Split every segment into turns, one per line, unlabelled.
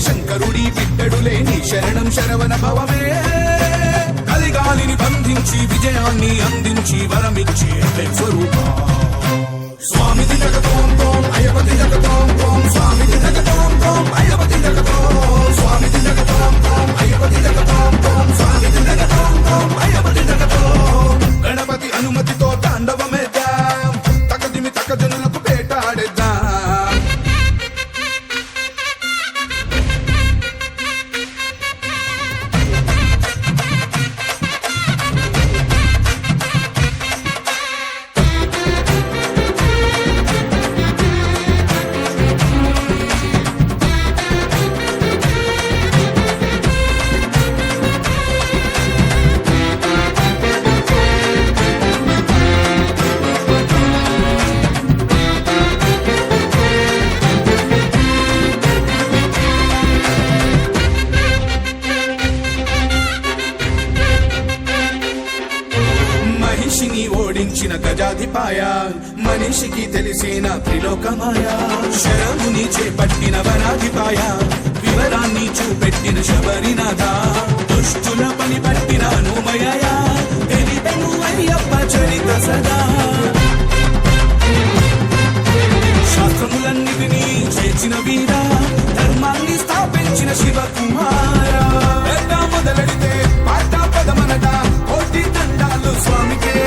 శంకరుడి బిడ్డడులే నీ శరణం శరవన భవమే. కలిగాలిని బంధించి విజయాన్ని అందించి వరమిచ్చి స్వరూప. స్వామిది జగతోం తోం అయపతి జగతోం తోం స్వామిది జగతోం తోం అయపతి జగతోం స్వామిది జగతోం తోం అయపతి జగతోం తోం స్వామిది జగతోం తోం అయపతి జగతోం. గణపతి అనుమతితో నవరాధిపాయ. వివరాన్ని చూపెట్టిన శబరినాథ. దుష్టుల పని పట్టిన అనుమయ తెలిపెను అయ్యప్ప చరిత సదా. శాస్త్రములన్నిటినీ చేర్చిన వీరా. ధర్మాన్ని స్థాపించిన శివ శివకుమారా మొదలడితే పాట పదమనట కోటి దండాలు స్వామికి.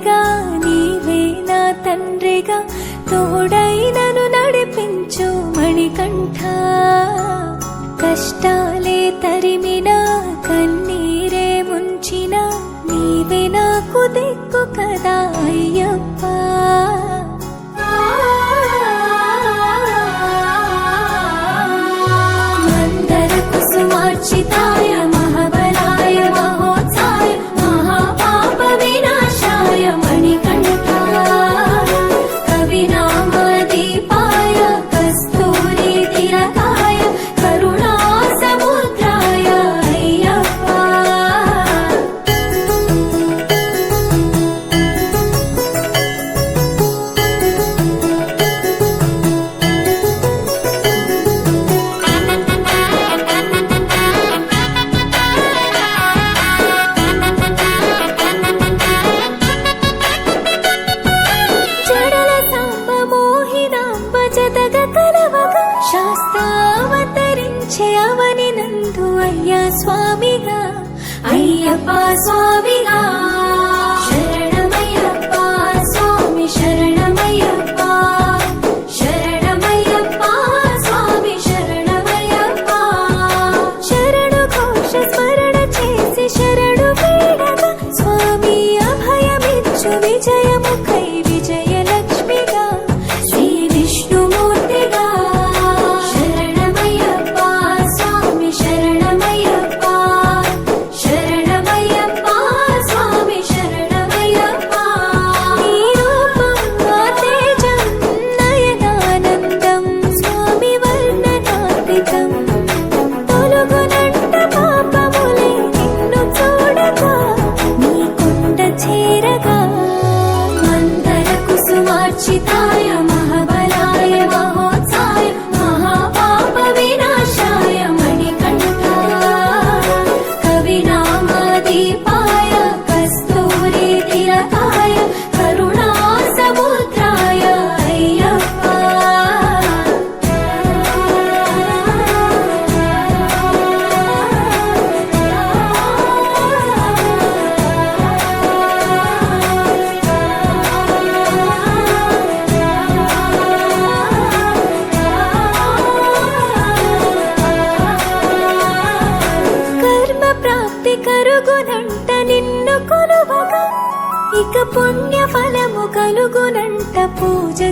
తండ్రిగా నీవే నా తండ్రిగా.
తోడైనను నడిపించు మణికంఠ. కష్టాలే తరిమినా కన్నీరే ముంచిన నీవే నాకు దిక్కు కదా అయ్యప్ప.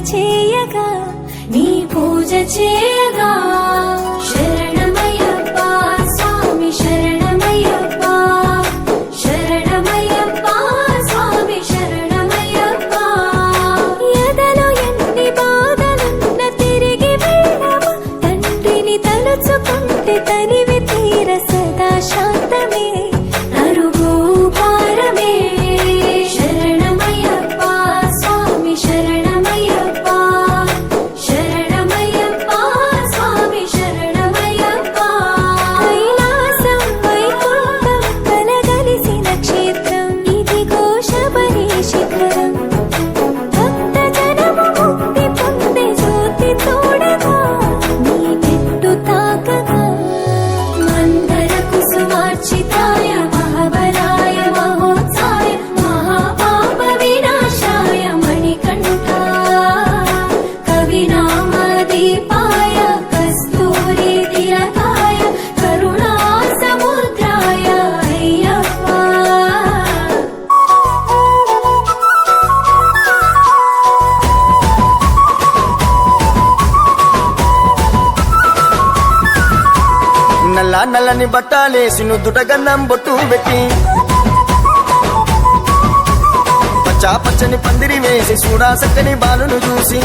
చేయగా నీ పూజ చేయగా
బట్టాలేసి నుదుటగన్నం బొట్టు పెట్టి పచ్చా పచ్చని పందిరి వేసి చూడా చక్కని బాలును చూసి.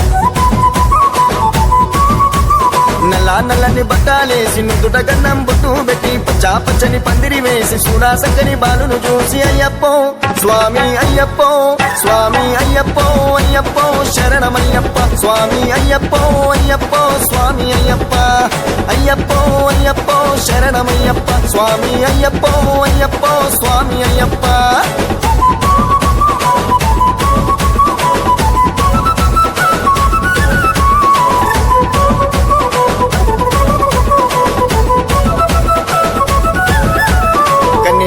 నల్ల బట్టాలేసి నుదుట గన్నం బొట్టు పెట్టి పచ్చా పచ్చని పందిరి వేసి చూడా చక్కని బాలును చూసి అయ్యప్పో స్వామి అయ్యప్పో స్వామి అయ్యప్పో అయ్యప్పో శరణమయ్యప్ప స్వామి అయ్యప్పో అయ్యప్పో స్వామి అయ్యప్ప అయ్యప్పో అయ్యప్పో శరణమయ్యప్ప స్వామి అయ్యప్పో అయ్యప్పో స్వామి అయ్యప్ప.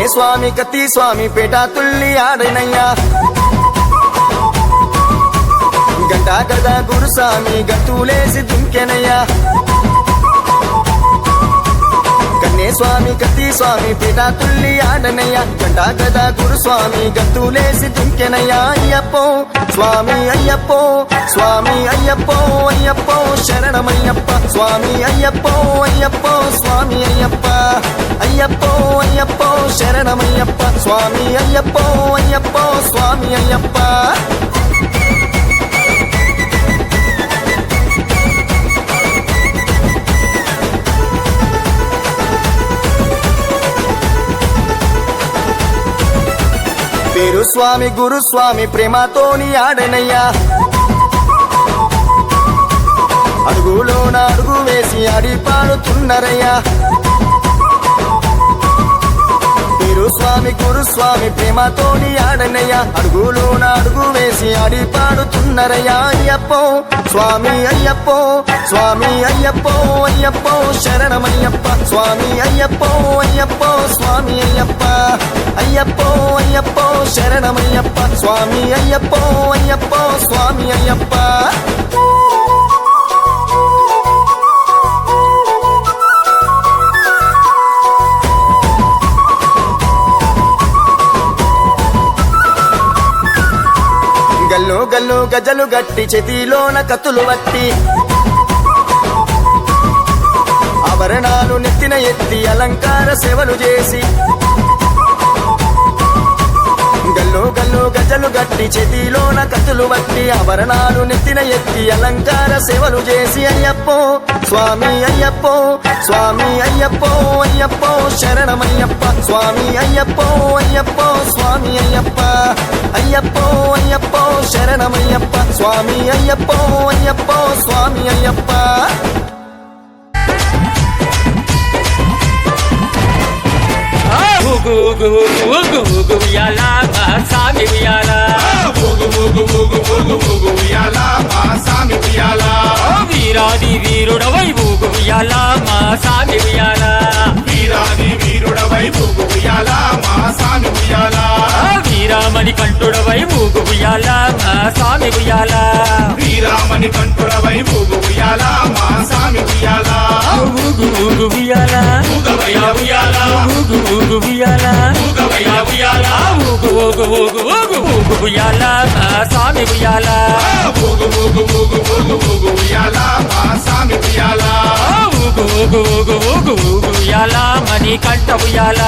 స్వామి కత్తి స్వామి పేట తుల్లి ఆడనయ్యా. గంటా గదా గురుస్వామి గతులేసి దుంకెనయ్యా. కన్నే స్వామి గతి స్వామి పిడా తుల్లి ఆడనయ్య. గంటా గదా గురుస్వామి గత్తులేసి దింకెనయ్యా అయ్యప్పో స్వామి అయ్యప్పో స్వామి అయ్యప్పో అయ్యప్పో శరణమయ్యప్ప స్వామి అయ్యప్పో అయ్యప్పో స్వామి అయ్యప్ప అయ్యప్పో అయ్యప్పో శరణమయ్యప్ప స్వామి అయ్యప్పో అయ్యప్పో స్వామి అయ్యప్ప. స్వామి గురుస్వామి ప్రేమతోని ఆడనయ్యా. అడుగులోన అడుగు వేసి ఆడి పాడుతున్నారయ్యా పేరు స్వామి గురు స్వామి ప్రేమతోని ఆడనయ్యా. అడుగులోన అడుగు వేసి ఆడి పాడుతున్నరయ్యా అయ్యప్పో స్వామి అయ్యప్పో స్వామి అయ్యప్పో అయ్యప్పో శరణమయ్యప్ప స్వామి అయ్యప్పో అయ్యప్పో స్వామి అయ్యప్ప అయ్యప్పో అయ్యప్పో శరణమయ్యప్ప స్వామి అయ్యప్పో అయ్యప్పో స్వామి అయ్యప్ప. గల్లు గజలు గట్టి చేతిలోన కత్తులు వట్టి. ఆభరణాలు నెత్తిన ఎత్తి అలంకార సేవలు చేసి. గల్లో గల్లో గజలు గట్టి చేతిలోన కత్తులు వట్టి ఆభరణాలు నెత్తిన ఎత్తి అలంకార సేవలు చేసి అయ్యప్పో స్వామి అయ్యప్పో స్వామి అయ్యప్పో అయ్యప్పో శరణమయ్యప్ప స్వామి అయ్యప్పో అయ్యప్పో స్వామి అయ్యప్ప అయ్యప్పో అయ్యప్పో శరణమయ్యప్ప స్వామి అయ్యప్పో అయ్యప్పో స్వామి అయ్యప్ప.
ఊగు ఊగు ఊగు ఊగు ఊగు ఉయ్యాల మా సామి ఉయ్యాల.
ఊగు ఊగు ఊగు ఊగు ఊగు ఉయ్యాల మా సామి ఉయ్యాల
ఓ వీరాది వీరుడవై ఊగు ఉయ్యాల మా సామి ఉయ్యాల.
వీరాది వీరుడవై ఊగు ఉయ్యాల మా సామి ఉయ్యాల.
ఆ వీరామణి కంఠుడవై ఊగు ఉయ్యాల మా సామి ఉయ్యాల.
వీరామణి కంఠుడవై ఊగు ఉయ్యాల మా సామి ఉయ్యాల.
ఊగు ఊగు ఉయ్యాల.
ఊగవయ్య ఉయ్యాల.
ఊగు ఊగు ఉయ్యాల.
ఊగవయ్య ఉయ్యాల.
ఊగు ఊగు ఊగు ఊగు ఊగు ఉయ్యాల మా సామి ఉయ్యాల.
ఊగు ఊగు ఊగు ఊగు ఊగు ఉయ్యాల మా సామి ఉయ్యాల.
ఊగు ఊగు ఊగు ఊగు ఊగు ఉయ్యాల మణి కంట ఉయ్యాల.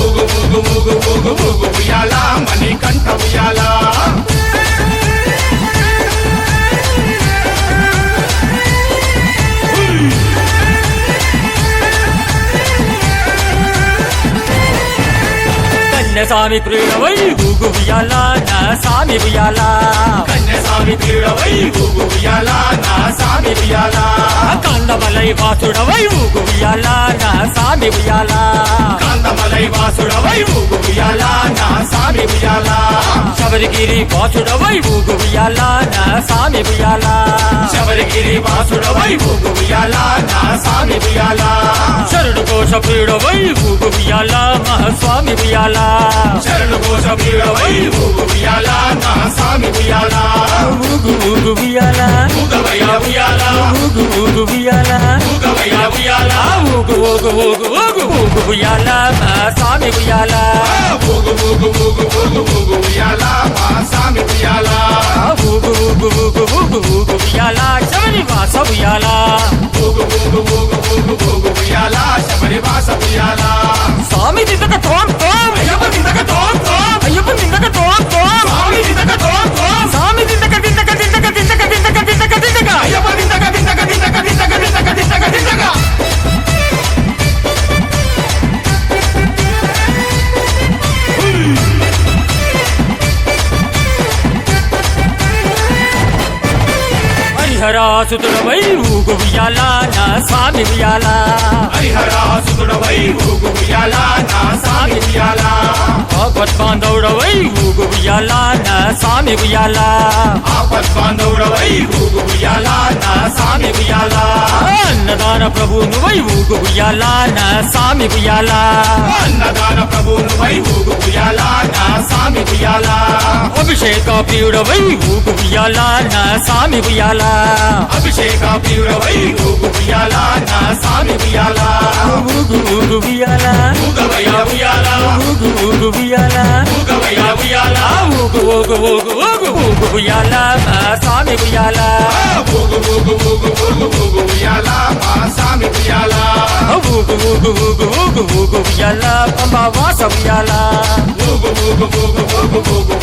ఊగు ఊగు ఊగు ఊగు ఊగు ఉయ్యాల మణి కంట ఉయ్యాలా.
కన్యస్వామి ప్రియుడవై ఊగు ఉయ్యాల నా సామి ఉయ్యాల.
కన్యస్వామి ప్రియుడవై ఊగు ఉయ్యాల నా సామి ఉయ్యాల.
కందమలై వాసుడవై ఊగు ఉయ్యాల నా సామి ఉయ్యాల.
కాంతమలై వాసుడవై ఊగు ఉయ్యాల నా సామి ఉయ్యాల.
శబరిగిరి వాసుడవై ఊగు ఉయ్యాల నా సామి ఉయ్యాల.
శబరిగిరి వాసుడవై ఊగు ఉయ్యాల నా సామి ఉయ్యాల
కోశ ప్రియుడవై ఊగు ఉయ్యాల మహాస్వామి ఉయ్యాల
శరణు కోశ ప్రియుడవై ఊగు నా సామి ఉయ్యాల
ఊగు ఊగు ఉయ్యాల
ఊగవయ్య ఉయ్యాల
ఊగు ఊగు ఉయ్యాల
ఊగవయ్య ఉయ్యాల
ఊగు ఊగు ఊగు ఊగు ఊగు ఉయ్యాల మహాస్వామి ఉయ్యాల
ఊగు ఊగు ఊగు ఊగు ఊగు ఉయ్యాల మా సామి ఉయ్యాల
ఊగు ఊగు ఊగు ఊగు ఊగు ఉయ్యాల శబరి వాస ఉయ్యాల
ఊగు ఊగు ఊగు ఊగు ఊగు శబరి వాస ఉయ్యాల
స్వామి దిద్దక తోం తోం.
అయ్యప్ప దిందక తోం తోం.
అయ్యప్ప దిద్దక హరిహరాసుతుడవై ఊగు ఉయ్యాల నా స్వామి ఉయ్యాల?
హరిహరాసుతుడవై ఊగు ఉయ్యాల నా సామి ఉయ్యాల?
ఆపత్ బాంధవుడవై ఊగు ఉయ్యాల నా సామి ఉయ్యాల?
ఆపత్ బాంధవుడవై ఊగు ఉయ్యాల నా సామి ఉయ్యాల?
అన్నదాన ప్రభు నువ్వై ఊగు ఉయ్యాల నా సామి ఉయ్యాల?
అన్నదాన ప్రభువును వై ఊగు ఉయ్యాల నా సామి ఉయ్యాల?
అభిషేక ప్రియుడవై ఊగు ఉయ్యాల నా సామి ఉయ్యాల?
అభిషేక ప్రియుడవై ఊగు ఉయ్యాల నా సామి ఉయ్యాల?
ఊగు ఊగు ఉయ్యాల?
ఊగవయ్య ఉయ్యాల?
ఊగు ఊగు ఉయ్యాల?
ఊగవయ్య ఉయ్యాల?
ఊగు ఊగు ఊగు ఊగు ఊగు ఉయ్యాల నా సామి ఉయ్యాల?
ఊగు ఊగు ఊగు ఊగు ఊగు ఉయ్యాల మా సామి ఉయ్యాల.
ఊగు ఊగు ఊగు ఊగు ఊగు ఉయ్యాలా. పంబా వాస ఉయ్యాలా.
ఊగు ఊగు ఊగు ఊగు ఊగు.